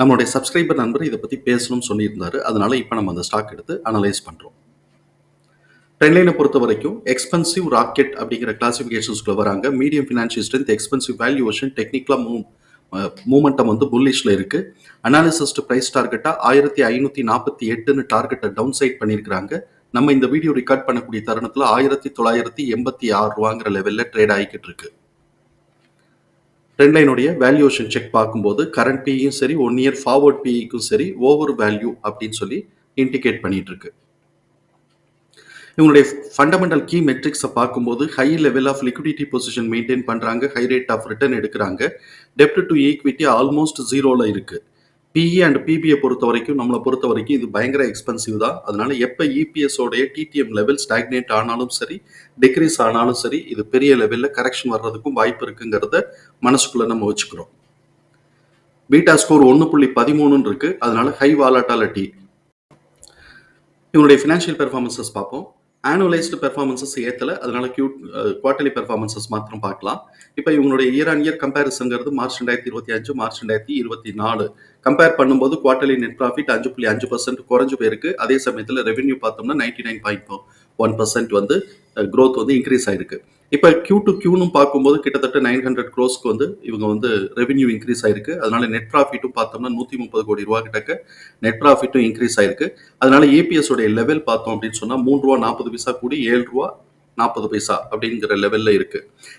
நம்மளுடைய சப்ஸ்கிரைபர் நண்பர் இதை பற்றி பேசணும்னு சொல்லியிருந்தாரு. அதனால இப்போ நம்ம அந்த ஸ்டாக் எடுத்து அனலைஸ் பண்ணுறோம் ட்ரெண்ட்லைனை பொறுத்த வரைக்கும் எக்ஸ்பென்சிவ் ராக்கெட் அப்படிங்கிற கிளாசிஃபிகேஷன்ஸ்குள்ள வராங்க. Medium financial strength expensive valuation டெக்னிக்கலாக மூவ் மூமெண்டம் வந்து புல்லிஷில் இருக்கு. அனாலிசிஸ்ட் ப்ரைஸ் டார்கெட்டாக ஆயிரத்தி ஐநூற்றி நாற்பத்தி எட்டுன்னு டார்கெட்டை டவுன் சைட் பண்ணியிருக்கிறாங்க. நம்ம இந்த வீடியோ ரெக்கார்ட் பண்ணக்கூடிய தருணத்தில் ஆயிரத்தி தொள்ளாயிரத்தி எண்பத்தி ஆறு ரூபாங்கிற லெவலில் ட்ரேட் ஆகிக்கிட்டு இருக்கு. ட்ரெண்ட்லைனுடைய வேல்யூவேஷன் செக் பார்க்கும்போது கரண்ட் பியும் சரி ஒன் இயர் ஃபார்வர்ட் பிஇக்கும் சரி ஓவர் வேல்யூ அப்படின்னு சொல்லி இண்டிகேட் பண்ணிட்டு இருக்கு. இவங்களுடைய ஃபண்டமெண்டல் கீ மெட்ரிக்ஸை பார்க்கும்போது high level of liquidity position maintain பண்ணுறாங்க ஹை ரேட் ஆஃப் ரிட்டர்ன் எடுக்கிறாங்க. டெப்ட் டு ஈக்விட்டி ஆல்மோஸ்ட் ஜீரோவில் இருக்குது பிஇ அண்ட் பிபியை பொறுத்த வரைக்கும் நம்மளை பொறுத்த வரைக்கும் இது பயங்கர எக்ஸ்பென்சிவ் தான். அதனால எப்போ இபிஎஸோடைய டிடிஎம் லெவல் ஸ்டாக்னேட் ஆனாலும் சரி டிக்ரீஸ் ஆனாலும் சரி இது பெரிய லெவலில் கரெக்ஷன் வர்றதுக்கும் வாய்ப்பு இருக்குங்கிறத மனசுக்குள்ள நம்ம வச்சுக்கிறோம். பீட்டா ஸ்கோர் ஒன்று புள்ளி பதிமூணுன்னு இருக்கு. அதனால ஹை வாலாட்டாலிட்டி இவனுடைய ஃபினான்ஷியல் பெர்ஃபார்மன்சஸ் பார்ப்போம். ஆனுவலைஸ்டு பெர்ஃபார்மன்சஸ் ஏற்றல அதனால கியூட் குவார்டர்லி பெர்ஃபார்மன்சஸ் மாத்திரம் பார்க்கலாம். இப்போ இவங்களுடைய இயர் ஆன் இயர் கம்பேரிசன்ங்கிறது மார்ச் ரெண்டாயிரத்தி இருபத்தி அஞ்சு மார்ச் ரெண்டாயிரத்தி இருபத்தி நாலு. கம்பேர் பண்ணும்போது குவார்டர்லி நெட் ப்ராஃபிட் அஞ்சு புள்ளி அஞ்சு பர்சன்ட் குறைஞ்சு போயிருக்கு. அதே சமயத்தில் ரெவென்யூ பார்த்தோம்னா ninety nine point one percent வந்து க்ரோத் வந்து இன்க்ரீஸ் ஆயிருக்கு. இப்போ கியூ டு கியூன்னு பார்க்கும்போது கிட்டத்தட்ட நைன் ஹண்ட்ரட் க்ரோஸ்க்கு வந்து இவங்க வந்து ரெவென்யூ இன்க்ரீஸ் ஆயிருக்கு. அதனால நெட் ப்ராஃபிட்டும் பார்த்தோம்னா நூற்றி முப்பது கோடி ரூபா கிட்டக்க நெட் ப்ராஃபிட்டும் இன்க்ரீஸ் ஆயிருக்கு. அதனால ஏபிஎஸ் உடைய லெவல் பார்த்தோம் அப்படின்னு சொன்னால் மூணு ரூபா நாற்பது பைசா கூடி ஏழு ரூபா நாற்பது பைசா அப்படிங்கிற லெவலில் இருக்கு.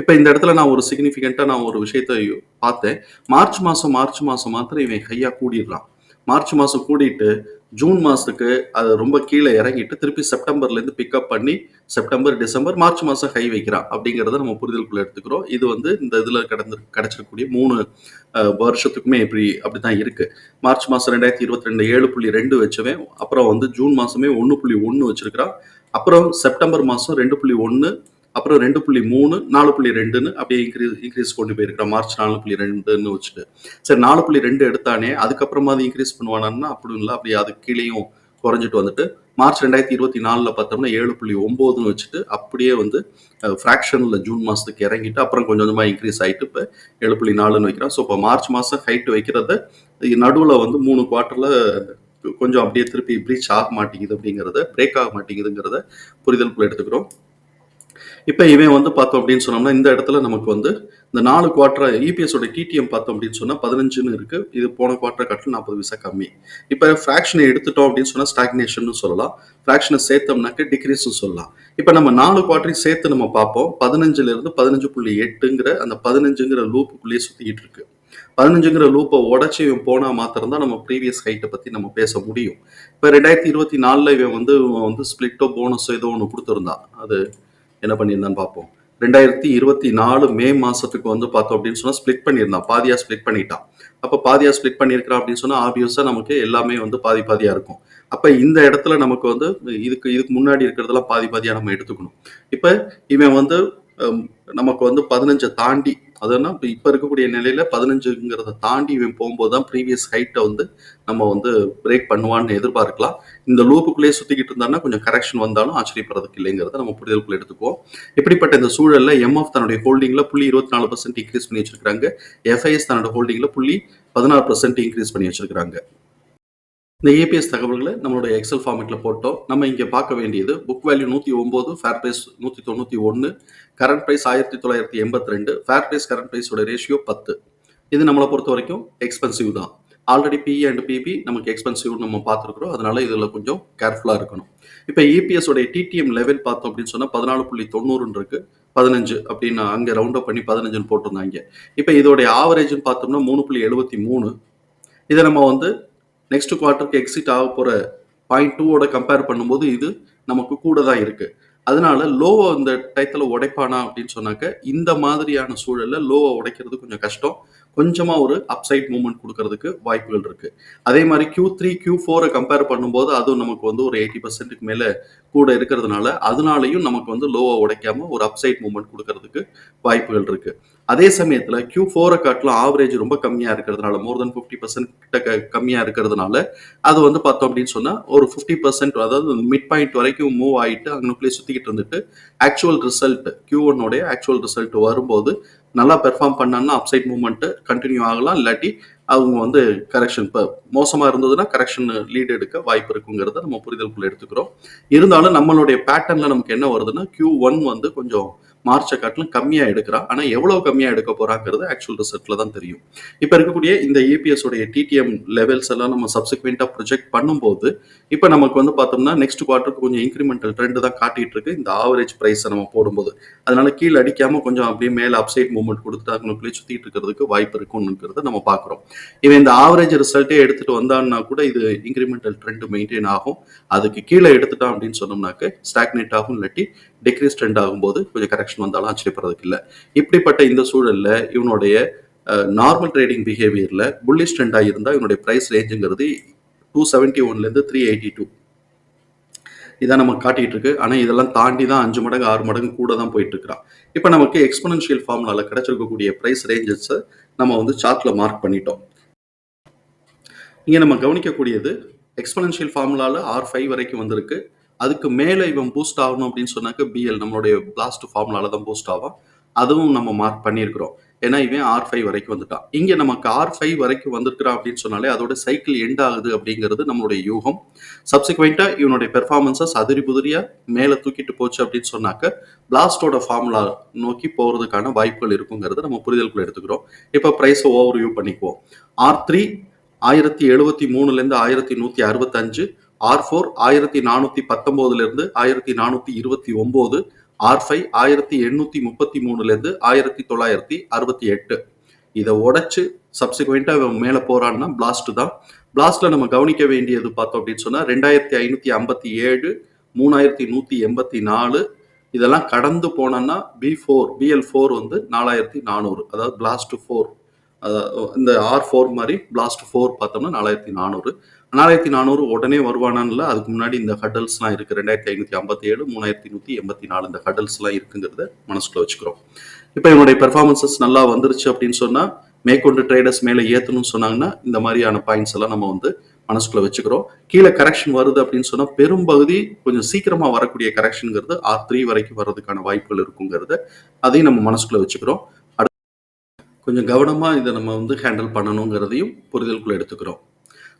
இப்போ இந்த இடத்துல நான் ஒரு சிக்னிஃபிகண்ட்டாக நான் ஒரு விஷயத்தை பார்த்தேன். மார்ச் மாதம் மார்ச் மாதம் மாத்திரம் இவன் ஹையாக கூடிடுறான் மார்ச் மாதம் கூடிட்டு ஜூன் மாதத்துக்கு அது ரொம்ப கீழே இறங்கிட்டு திருப்பி செப்டம்பர்லேருந்து பிக்கப் பண்ணி செப்டம்பர் டிசம்பர் மார்ச் மாதம் கை வைக்கிறான் அப்படிங்கிறத நம்ம புரிதலுக்குள்ள எடுத்துக்கிறோம். இது வந்து இந்த இதில் கடந்து கிடச்சிருக்கக்கூடிய மூணு வருஷத்துக்குமே இப்படி அப்படி தான் இருக்குது மார்ச் மாதம் ரெண்டாயிரத்தி இருபத்தி ரெண்டு ஏழு புள்ளி ரெண்டு வச்சவன் அப்புறம் வந்து ஜூன் மாதமே ஒன்று புள்ளி ஒன்று வச்சுருக்கிறான் அப்புறம் செப்டம்பர் மாதம் ரெண்டு புள்ளி ஒன்று அப்புறம் ரெண்டு புள்ளி மூணு நாலு புள்ளி ரெண்டுன்னு அப்படியே இன்க்ரீஸ் இன்க்ரீஸ் கொண்டு போயிருக்கிறோம் மார்ச் நாலு புள்ளி ரெண்டுன்னு வச்சுட்டு சரி நாலு புள்ளி ரெண்டு எடுத்தானே அதுக்கப்புறமா அது இன்க்ரீஸ் பண்ணுவானான்னா அப்படி இல்லை அப்படியே அது கீழேயும் குறைஞ்சிட்டு வந்துட்டு மார்ச் ரெண்டாயிரத்தி இருபத்தி நாலில் பார்த்தோம்னா ஏழு புள்ளி ஒம்போதுன்னு வச்சுட்டு அப்படியே வந்து ஃப்ராக்ஷனில் ஜூன் மாதத்துக்கு இறங்கிட்டு அப்புறம் கொஞ்சம் கொஞ்சமாக இன்க்ரீஸ் ஆகிட்டு இப்போ ஏழு புள்ளி நாலுன்னு வைக்கிறோம். ஸோ இப்போ மார்ச் மாதம் ஹைட் வைக்கிறத நடுவில் வந்து மூணு குவார்ட்டரில் கொஞ்சம் அப்படியே திருப்பி ப்ரீச் ஆக மாட்டேங்குது அப்படிங்கிறத பிரேக் ஆக மாட்டேங்குதுங்கிறத புரிதலுக்குள்ள எடுத்துக்கிறோம். இப்போ இவன் வந்து பார்த்தோம் அப்படின்னு சொன்னோம்னா இந்த இடத்துல நமக்கு வந்து இந்த நாலு குவார்டர் இபிஎஸோட டிடிஎம் பார்த்தோம் அப்படின்னு சொன்னால் பதினஞ்சுன்னு இருக்கு. இது போன குவார்டர் கட்டில் நாற்பது பைசா கம்மி. இப்போ ஃப்ராக்ஷனை எடுத்துட்டோம் அப்படின்னு சொன்னால் ஸ்டாக்னேஷன் சொல்லலாம். ஃப்ராக்ஷனை சேர்த்தோம்னாக்க டிக்ரீஸ்னு சொல்லலாம். இப்போ நம்ம நாலு குவார்டரையும் சேர்த்து நம்ம பார்ப்போம். பதினஞ்சுல இருந்து பதினஞ்சு புள்ளி எட்டுங்கிற அந்த பதினஞ்சுங்கிற லூப்புக்குள்ளேயே சுற்றிக்கிட்டு இருக்கு. பதினஞ்சுங்கிற லூப்பை உடச்சி இவன் போனால் மாத்திரம் தான் நம்ம ப்ரீவியஸ் ஹைட்டை பற்றி நம்ம பேச முடியும். இப்போ ரெண்டாயிரத்தி இருபத்தி நாலில் இவன் வந்து இவன் வந்து ஸ்பிளிட்டோ போனஸோ ஏதோ ஒன்று கொடுத்துருந்தான். அது என்ன பண்ணியிருந்தான்னு பார்ப்போம். ரெண்டாயிரத்தி இருபத்தி நாலு மே மாசத்துக்கு வந்து பார்த்தோம் அப்படின்னு சொன்னா ஸ்பிளிட் பண்ணியிருந்தான். பாதியா ஸ்பிளிட் பண்ணிட்டான். அப்போ பாதியா ஸ்பிளிட் பண்ணியிருக்கிறான் அப்படின்னு சொன்னா ஆப்வியஸா நமக்கு எல்லாமே வந்து பாதி பாதியா இருக்கும். அப்ப இந்த இடத்துல நமக்கு வந்து இதுக்கு இதுக்கு முன்னாடி இருக்கிறதெல்லாம் பாதி பாதியா நம்ம எடுத்துக்கணும். இப்ப இவன் வந்து நமக்கு வந்து பதினஞ்சை தாண்டி அதுனா இப்போ இப்போ இருக்கக்கூடிய நிலையில பதினஞ்சுங்கிறத தாண்டி இவன் போகும்போது தான் ப்ரீவியஸ் ஹைட்டை வந்து நம்ம வந்து பிரேக் பண்ணுவான்னு எதிர்பார்க்கலாம். இந்த லூப்புக்குள்ளேயே சுற்றிக்கிட்டு இருந்தான்னா கொஞ்சம் கரெக்ஷன் வந்தாலும் ஆச்சரியப்படுறதுக்கு இல்லைங்கிறத நம்ம புரிதலுக்குள்ள எடுத்துக்குவோம். இப்படிப்பட்ட இந்த சூழலில் எம்எஃப் தன்னுடைய ஹோல்டிங்கில் புள்ளி இருபத்தி நாலு பர்சன்ட் இன்க்ரீஸ் பண்ணி வச்சிருக்காங்க எஃப்ஐஎஸ் தன்னோட ஹோல்டிங்கில் புள்ளி பதினாறு பர்சன்ட் இன்க்ரீஸ் பண்ணி வச்சிருக்காங்க இந்த ஏபிஎஸ் தகவல்களை நம்மளுடைய எக்ஸல் ஃபார்மேட்டில் போட்டோம். நம்ம இங்கே பார்க்க வேண்டியது புக் வேல்யூ நூற்றி ஒம்பது ஃபேர் ப்ரைஸ் நூற்றி தொண்ணூற்றி ஒன்று கரண்ட் ப்ரைஸ் ஆயிரத்தி தொள்ளாயிரத்தி எண்பத்தி ரெண்டு ஃபேர் ப்ரைஸ் கரண்ட் ப்ரைஸோட ரேஷியோ பத்து. இது நம்மளை பொறுத்த வரைக்கும் எக்ஸ்பென்சிவ் தான். ஆல்ரெடி பிஇ அண்ட் பிபி நமக்கு எக்ஸ்பென்சிவ் நம்ம பார்த்துருக்குறோம். அதனால இதில் கொஞ்சம் கேர்ஃபுல்லாக இருக்கணும். இப்போ இபிஎஸ் டிடிஎம் லெவல் பார்த்தோம் அப்படின்னு சொன்னால் பதினாலு புள்ளி தொண்ணூறுன்னு இருக்குது பதினஞ்சு அப்படின்னு அங்கே ரவுண்ட் அப் பண்ணி பதினஞ்சுன்னு போட்டிருந்தாங்க. இப்போ இதோடைய ஆவரேஜ்னு பார்த்தோம்னா மூணு புள்ளி எழுபத்தி மூணு. இதை நம்ம வந்து நெக்ஸ்ட் குவார்ட்டருக்கு எக்ஸிட் ஆக போகிற பாயிண்ட் டூவோட கம்பேர் பண்ணும்போது இது நமக்கு கூட தான் இருக்குது அதனால லோவை இந்த டயத்தில் உடைப்பானா அப்படின்னு சொன்னாக்க இந்த மாதிரியான சூழலில் லோவை உடைக்கிறது கொஞ்சம் கஷ்டம். கொஞ்சமாக ஒரு அப்சைட் மூவ்மெண்ட் கொடுக்கறதுக்கு வாய்ப்புகள் இருக்குது அதே மாதிரி கியூ த்ரீ கியூ ஃபோரை கம்பேர் பண்ணும்போது அதுவும் நமக்கு வந்து ஒரு எயிட்டி பர்சன்ட்டுக்கு மேலே கூட இருக்கிறதுனால, அதனாலையும் நமக்கு வந்து லோவாக உடைக்காம ஒரு அப்சைட் மூவ்மெண்ட் கொடுக்கறதுக்கு வாய்ப்புகள் இருக்குது அதே சமயத்தில் கியூ ஃபோரை காட்டிலும் ஆவரேஜ் ரொம்ப கம்மியாக இருக்கிறதுனால, மோர் தென் 50% கிட்ட கம்மியாக இருக்கிறதுனால, அது வந்து பார்த்தோம் அப்படின்னு சொன்னால் ஒரு 50% அதாவது மிட் பாயிண்ட் வரைக்கும் மூவ் ஆகிட்டு அங்கே சுற்றிக்கிட்டு இருந்துட்டு, ஆக்சுவல் ரிசல்ட் Q1 உடைய ஆக்சுவல் ரிசல்ட் வரும்போது, நல்லா பெர்ஃபார்ம் பண்ணாங்கன்னா அப்சைட் மூவ்மெண்ட் கண்டினியூ ஆகலாம். இல்லாட்டி அவங்க வந்து கரெக்ஷன் இப்போ மோசமா இருந்ததுன்னா கரெக்ஷன் லீட் எடுக்க வாய்ப்பு இருக்குங்கிறத நம்ம புரிதலுக்குள்ள எடுத்துக்கிறோம். இருந்தாலும் நம்மளுடைய பேட்டர்ன்ல நமக்கு என்ன வருதுன்னா, கியூ ஒன் வந்து கொஞ்சம் மார்ச்சை காட்டிலும் கம்மியாக எடுக்கிறா ஆனால் எவ்வளோ கம்மியாக எடுக்க போகிறாங்கிறது ஆக்சுவல் ரிசல்ட்டில் தான் தெரியும். இப்போ இருக்கக்கூடிய இந்த இபிஎஸ் உடைய டிடிஎம் லெவல்ஸ் எல்லாம் நம்ம சப்சிக்வெண்ட்டாக ப்ரொஜெக்ட் பண்ணும்போது, இப்போ நமக்கு வந்து பார்த்தோம்னா, நெக்ஸ்ட் குவார்ட்டருக்கு கொஞ்சம் இன்க்ரிமெண்டல் ட்ரெண்ட் தான் காட்டிகிட்டு இருக்கு. இந்த ஆவரேஜ் ப்ரைஸை நம்ம போடும்போது. அதனால கீழே அடிக்காம கொஞ்சம் அப்படியே மேலே அப்சைட் மூவ்மெண்ட் கொடுத்துட்டாங்கன்னு சுற்றிட்டு இருக்கிறதுக்கு வாய்ப்பு இருக்கும்ங்கிறத நம்ம பார்க்குறோம் இவன் இந்த ஆவரேஜ் ரிசல்ட்டே எடுத்துகிட்டு வந்தான்னா கூட இது இன்க்ரிமெண்டல் ட்ரெண்ட் மெயின்டைன் ஆகும். அதுக்கு கீழே எடுத்துட்டான் அப்படின்னு சொன்னோம்னாக்க ஸ்டாக்னேட் ஆகும். இல்லாட்டி டிக்ரீஸ் ட்ரெண்ட் ஆகும்போது கொஞ்சம் கரெக்ஷன் வந்தாலும் ஆச்சரியப்படுறதுக்கு இல்லை இப்படிப்பட்ட இந்த சூழலில் இவனுடைய நார்மல் ட்ரேடிங் பிஹேவியரில் புல்லிஷ் ட்ரெண்டாக இருந்தால் இவனுடைய ப்ரைஸ் ரேஞ்சுங்கிறது 271லேருந்து 382 இதான் நமக்கு காட்டிகிட்டு இருக்கு. ஆனால் இதெல்லாம் தாண்டி தான் அஞ்சு மடங்கு, ஆறு மடங்கு கூட தான் போயிட்டு இருக்கிறான். இப்போ நமக்கு எக்ஸ்பனன்ஷியல் ஃபார்முலாவில் கிடைச்சிருக்கக்கூடிய பிரைஸ் ரேஞ்சஸை நம்ம வந்து சார்ட்டில் மார்க் பண்ணிட்டோம். இங்கே நம்ம கவனிக்கக்கூடியது எக்ஸ்பனன்ஷியல் ஃபார்முலாவில் ஆர் ஃபைவ் வரைக்கும் வந்திருக்கு. அதுக்கு மேலே இவன் பூஸ்ட் ஆகணும் அப்படின்னு சொன்னாக்க பிஎல் நம்மளுடைய பிளாஸ்ட் ஃபார்முலால தான் பூஸ்ட் ஆகும் அதுவும் நம்ம மார்க் பண்ணியிருக்கிறோம். ஏன்னா இவன் ஆர் ஃபைவ் வரைக்கும் வந்துட்டான். இங்கே நமக்கு ஆர் ஃபைவ் வரைக்கும் வந்திருக்கிறான் அப்படின்னு சொன்னாலே அதோட சைக்கிள் எண்ட் ஆகுது அப்படிங்கிறது நம்மளுடைய யூகம். சப்சிக்வெண்ட்டாக இவனுடைய பெர்ஃபார்மன்ஸஸ் அதிரி புதிரியாக மேலே தூக்கிட்டு போச்சு அப்படின்னு சொன்னாக்க, பிளாஸ்ட்டோட ஃபார்முலா நோக்கி போகிறதுக்கான வாய்ப்புகள் இருக்குங்கிறத நம்ம புரிதலுக்குள்ள எடுத்துக்கிறோம். இப்போ ப்ரைஸை ஓவர் வியூ பண்ணிக்குவோம். ஆர் த்ரீ ஆயிரத்தி எழுபத்தி மூணுலேருந்து ஆயிரத்தி நூற்றி அறுபத்தஞ்சு ஆர் ஃபோர் ஆயிரத்தி நானூற்றி பத்தொம்போதுலேருந்து ஆயிரத்தி நானூற்றி இருபத்தி ஒம்பது ஆர் ஃபைவ் ஆயிரத்தி எண்ணூற்றி முப்பத்தி மூணுலேருந்து ஆயிரத்தி தொள்ளாயிரத்தி அறுபத்தி எட்டு. இதை உடச்சி சப்சிக்வெண்ட்டாக இவன் மேலே போகிறான்னா பிளாஸ்ட் தான். பிளாஸ்ட்டில் நம்ம கவனிக்க வேண்டியது பார்த்தோம் அப்படின்னு சொன்னால் ரெண்டாயிரத்தி ஐநூற்றி ஐம்பத்தி ஏழு மூணாயிரத்தி நூற்றி எண்பத்தி நாலு இதெல்லாம் கடந்து போனோன்னா பி ஃபோர் பிஎல் ஃபோர் வந்து நாலாயிரத்தி நானூறு அதாவது பிளாஸ்ட் ஃபோர் இந்த ஆர் ஃபோர் மாதிரி பிளாஸ்ட் ஃபோர் பார்த்தோம்னா நாலாயிரத்தி நானூறு. 4400 4400 உடனே வருவானான்ல அதுக்கு முன்னாடி இந்த ஹர்டில்ஸ்லாம் இருக்கு. 2557 3184 இந்த ஹடல்ஸ்லாம் இருக்குங்கிறத மனசுக்குள்ள வச்சுக்கிறோம். இப்போ இவனுடைய பெர்ஃபார்மன்சஸ் நல்லா வந்துருச்சு அப்படின்னு சொன்னா, மேற்கொண்டு ட்ரேடர்ஸ் மேலே ஏத்தணும்னு சொன்னாங்கன்னா, இந்த மாதிரியான பாயிண்ட்ஸ் எல்லாம் நம்ம வந்து மனசுக்குள்ள வச்சுக்கிறோம். கீழே கரெக்ஷன் வருது அப்படின்னு சொன்னா, பெரும்பகுதி கொஞ்சம் சீக்கிரமா வரக்கூடிய கரெக்ஷன்ங்கிறது R3 வரைக்கும் வர்றதுக்கான வாய்ப்புகள் இருக்குங்கிறத அதையும் நம்ம மனசுக்குள்ள வச்சுக்கிறோம். கொஞ்சம் கவனமா இதை நம்ம வந்து ஹேண்டில் பண்ணணுங்கிறதையும் புரிதலுக்குள்ள எடுத்துக்கிறோம்.